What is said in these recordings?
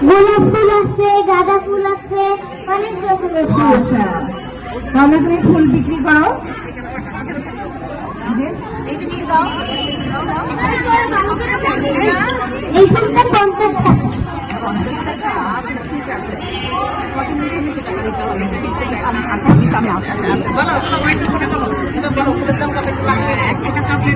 গোলাপ ফুল আছে গাঁদা ফুল আছে অনেক ফুল আচ্ছা বিক্রি করো এই ফুলটা পঞ্চাশ টাকা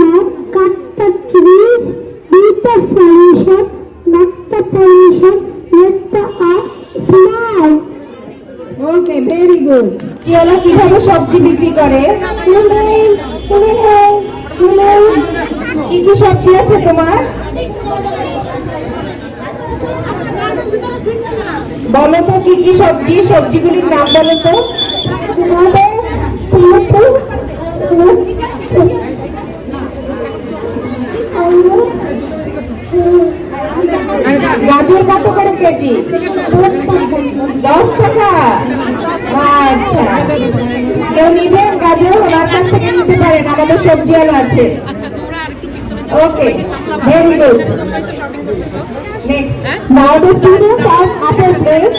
not cut the trees, beat the pollution, not the pollution, okay very good কিওলা কীভাবে সবজি বিক্রি করে? women, women, কি কি সবজি আছে তোমার? বলো তো কি কি সবজি? সবজিগুলির নাম বলো তো। গাজর কত করে কেজি? দশ টাকা আচ্ছা কেউ নিবেন গাজর ওনার কাছ থেকে নিতে পারেন আমাদের সবজি আলো আছে okay very good next Now the students of upper grade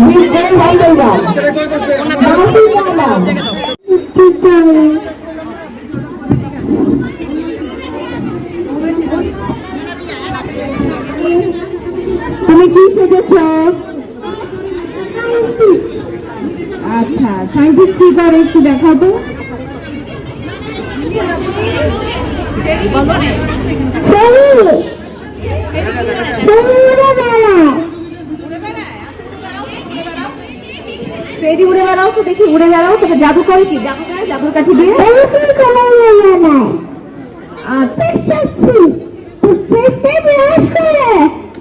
will go one by তুমি কি শিখেছ? আচ্ছা সায়েন্টিস্ট কি করে একটু দেখাও তো ফেরি উড়ে বেড়াও তো দেখি উড়ে বেড়াও জাদু করে কি? জাদু করে জাদুর কাঠি দিয়ে? আচ্ছা।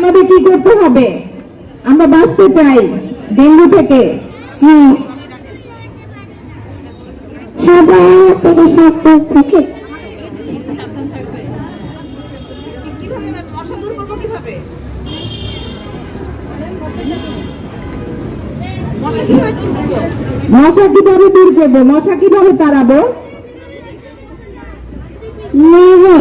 আমাদের কি করতে হবে? আমরা বাঁচতে চাই ডেঙ্গু থেকে। হ্যাঁ থেকে। মশা কীভাবে দূর করব? মশা কীভাবে তাড়াবো? নেবে